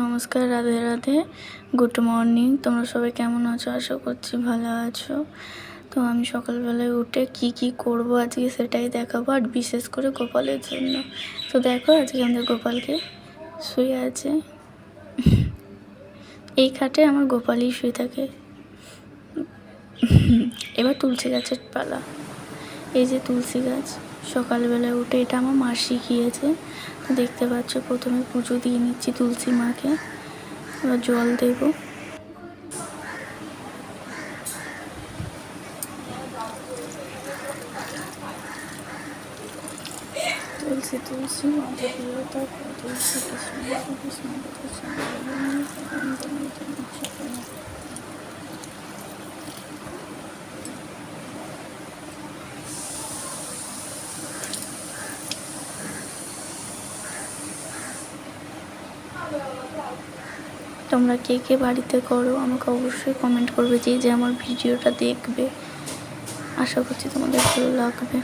নমস্কার, Radhe Radhe. Good morning তোমরা সবাই কেমন আছো? আশা করছি ভালো আছো। তো আমি সকালবেলায় উঠে কি কি করব আজকে সেটাই দেখাবো, আর বিশেষ করে গোপালের জন্য। তো দেখো, আজকে আমাদের গোপালকে শুয়ে আছে। এই খাটে আমার গোপালই শুয়ে থাকে। এবার তুলসী গাছের পালা। এই যে তুলসী গাছ, সকালবেলায় উঠে এটা আমার মা শিখিয়েছে দেখতে পাচ্ছ প্রথমে পুজো দিয়ে নিচ্ছি তুলসী মাকে এবার জল দেব তুলসী তুলসী তোমরা কে কে বাড়িতে করো, আমাকে অবশ্যই কমেন্ট করবে যে যে আমার ভিডিওটা দেখবে। আশা করছি তোমাদের ভালো লাগবে।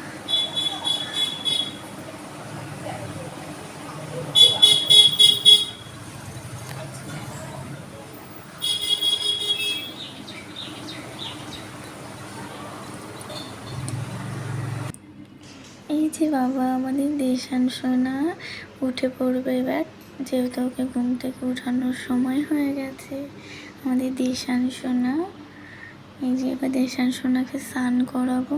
এই যে বাবা, আমাদের দেশান সোনা, উঠে পড়বে এবার যেহেতু ওকে ঘুম থেকে উঠানোর সময় হয়ে গেছে, আমাদের দেশান সোনা, এই যে এবার দেশান সোনাকে স্নান করাবো।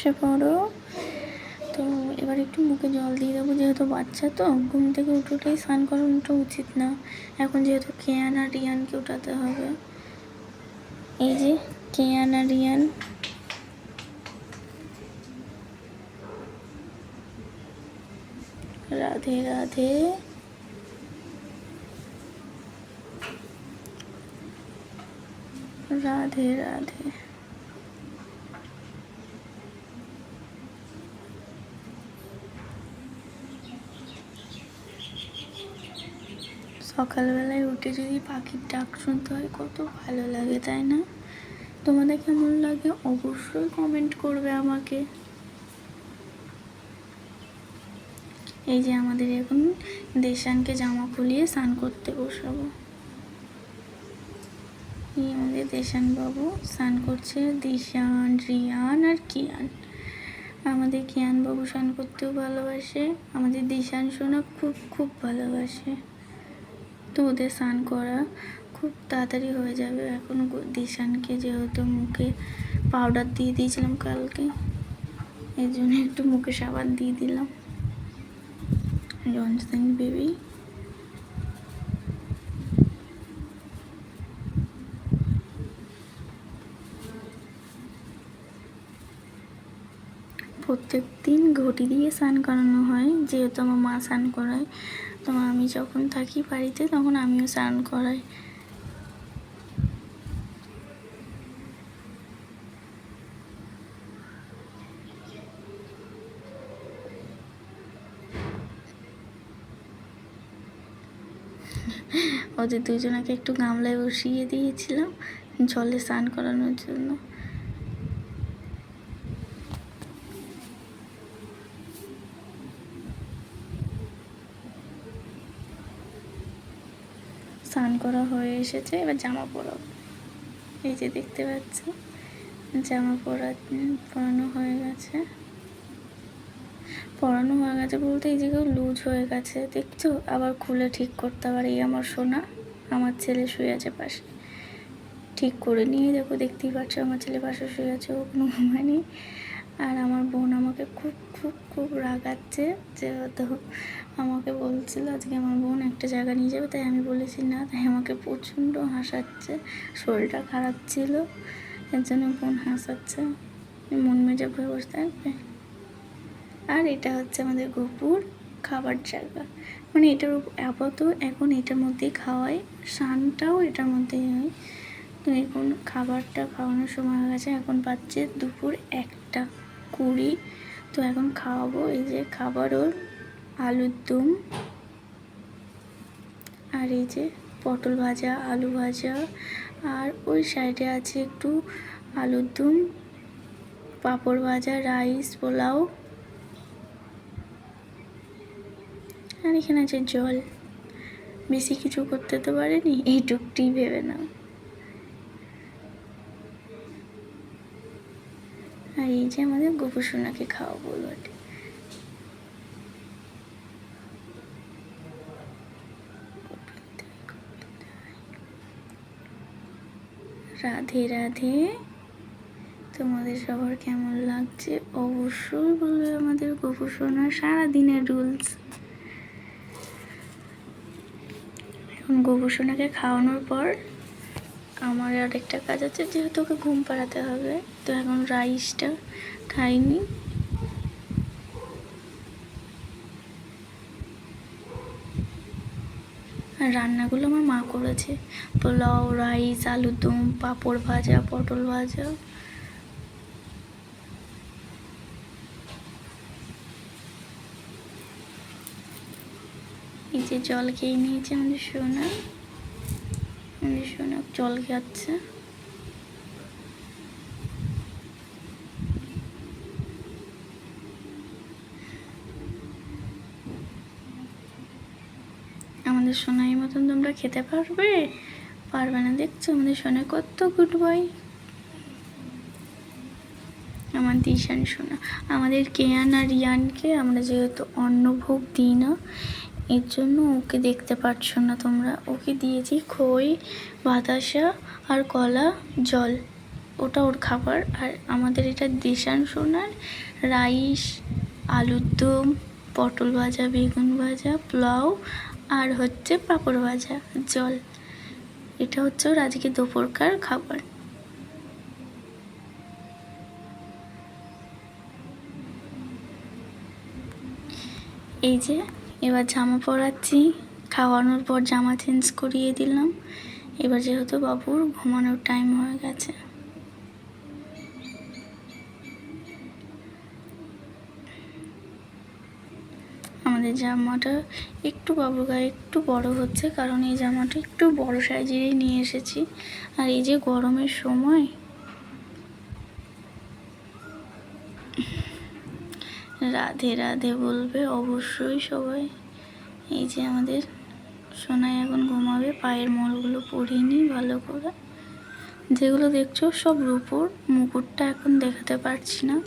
বসে পড়ো। তো এবার একটু মুখে জল দিয়ে দেবো, যেহেতু বাচ্চা তো, ঘুম থেকে উঠে উঠেই স্নান করানোটা উচিত না। এখন যেহেতু কেয়ান আর রিয়ানকে উঠাতে হবে। এই যে কেয়ান আর রিয়ান রাধে রাধে রাধে রাধে সকালবেলায় উঠে যদি পাখির ডাক শুনতে হয়, কত ভালো লাগে, তাই না? তোমাদের কেমন লাগে অবশ্যই কমেন্ট করবে আমাকে। এই যে আমাদের এখন দেশানকে জামা খুলিয়ে স্নান করতে বসাবো। আমাদের দেশান বাবু স্নান করছে, দিশান, রিয়ান আর কিয়ান। আমাদের কিয়ান বাবু স্নান করতেও ভালোবাসে, আমাদের দিশান সোনা খুব খুব ভালোবাসে। তো ওদের স্নান করা খুব তাড়াতাড়ি হয়ে যাবে। এখন দিশানকে যেহেতু মুখে পাউডার দিয়ে দিয়েছিলাম কালকে এই জন্য একটু মুখে সাবান দিয়ে দিলাম। Johnson's baby. প্রত্যেক দিন ঘটি দিয়ে স্নান করানো হয়। যেহেতু আমার মা স্নান করায়, তো আমি যখন থাকি বাড়িতে, তখন আমিও স্নান করাই। ওদের দুজনাকে একটু গামলায় বসিয়ে দিয়েছিলাম জলে স্নান করানোর জন্য। স্নান করা হয়ে এসেছে, এবার জামা পরাবো এই যে দেখতে পাচ্ছ, জামা পরা পরানো হয়ে গেছে। পরানো হয়ে গেছে বলতে এই জায়গায় লুজ হয়ে গেছে, দেখছ? আবার খুলে ঠিক করতে পারে এই আমার সোনা, আমার ছেলে শুয়ে আছে পাশে। ঠিক করে নিয়ে দেখো, দেখতেই পাচ্ছ আমার ছেলে পাশে শুয়ে আছে, ও কোনো ঘুমায়নি আর আমার বোন আমাকে খুব খুব খুব রাগাচ্ছে যে যেহেতু আমাকে বলছিল আজকে আমার বোন একটা জায়গা নিয়ে যাবে, তাই আমি বলেছি না, তাই আমাকে প্রচণ্ড হাসাচ্ছে, শরীরটা খারাপ ছিল, এর জন্য বোন হাসাচ্ছে। মন মেজাব হয়ে বসতে থাকবে? আর এটা হচ্ছে আমাদের গোপুর খাবার জায়গা। মানে এটার আপাতত এখন এটার মধ্যেই খাওয়াই স্নানটাও এটার মধ্যেই হয়। তো এখন খাবারটা খাওয়ানোর সময় হয়ে গেছে, এখন পাচ্ছে দুপুর একটা কুড়ি। তো এখন খাওয়াবো এই যে খাবার ওর আলুর দম আর এই যে পটল ভাজা, আলু ভাজা আর ওই সাইডে আছে একটু আলুর দম, পাঁপড় ভাজা, রাইস, পোলাও আর এখানে আছে জল, বেশি কিছু করতে তো পারেনি? এইটুকটি ভেবে নাও। আর এই যে আমাদের গোপুসোনাকে খাওয়াবো বটে রাধে রাধে। তোমাদের সবার কেমন লাগছে? অবশ্যই বলবে আমাদের গোপুসোনা সারাদিনের রুলস। এখন গোপুসোনাকে খাওয়ানোর পর আমার আরেকটা কাজ আছে, যেহেতু ওকে ঘুম পাড়াতে হবে, তো এখন রাইসটা খাইনি। রান্নাগুলো আমার মা করেছে। পোলাও, রাইস আলুর দম পাঁপড় ভাজা, পটল ভাজা। যে জল খেয়ে নিয়েছে আমাদের সোনা। আমাদের সোনা জল খাচ্ছে। আমাদের সোনাই মতন তোমরা খেতে পারবে? পারবে না দেখছ? আমাদের সোনা কত গুড বয় আমার দিশান সোনা। আমাদের কেয়ান আর রিয়ানকে আমরা যেহেতু অন্নভোগ দিই না এর জন্য ওকে দেখতে পাচ্ছ না তোমরা। ওকে দিয়েছি খই, বাতাসা আর কলা, জল। ওটা ওর খাবার। আর আমাদের এটা দেশান সোনার রাইস, আলুর দম, পটল ভাজা, বেগুন ভাজা, পোলাও আর হচ্ছে পাঁপড় ভাজা, জল। এটা হচ্ছে ওর আজকে দুপুরকার খাবার। এই যে এবার জামা পরাচ্ছি, খাওয়ানোর পর জামা চেঞ্জ করিয়ে দিলাম। এবার যেহেতু বাবুর ঘুমানোর টাইম হয়ে গেছে। আমাদের জামাটা একটু বাবুর গায়ে একটু বড় হচ্ছে, কারণ এই জামাটা একটু বড় সাইজেরই নিয়ে এসেছি। আর এই যে গরমের সময় রাধে রাধে বলবে অবশ্যই সবাই। এই যে আমাদের সোনাই এখন ঘুমাবে, পায়ের মলগুলো পরিনি ভালো করে। যেগুলো দেখছ সব রূপোর, মুকুটটা এখন দেখাতে পারছি না।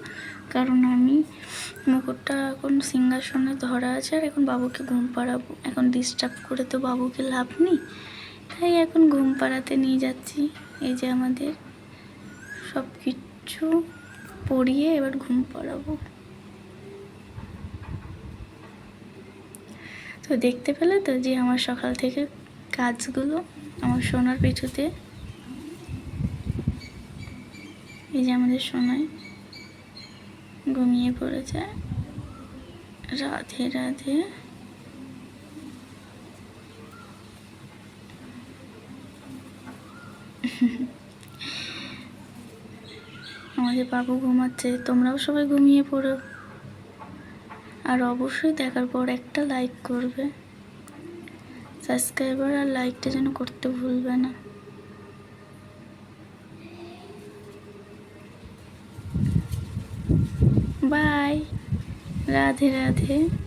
কারণ আমি মুকুটটা এখন সিংহাসনে ধরা আছে আর এখন বাবুকে ঘুম পাড়াবো। এখন ডিস্টার্ব করে তো বাবুকে লাভ নেই। তাই এখন ঘুম পাড়াতে নিয়ে যাচ্ছি। এই যে আমাদের সব কিছু পরিয়ে এবার ঘুম পাড়াবো। তো দেখতে পেলে তো যে আমার সকাল থেকে কাজগুলো আমার সোনার পিছুতে এই যে আমাদের সোনায় ঘুমিয়ে পড়েছে। রাধে রাধে। আমাদের বাবু ঘুমাচ্ছে, তোমরাও সবাই ঘুমিয়ে পড়ো। আর অবশ্যই দেখার পর একটা লাইক করবে। সাবস্ক্রাইবার আর লাইকটা যেন করতে ভুলবে না। বাই রাধে রাধে।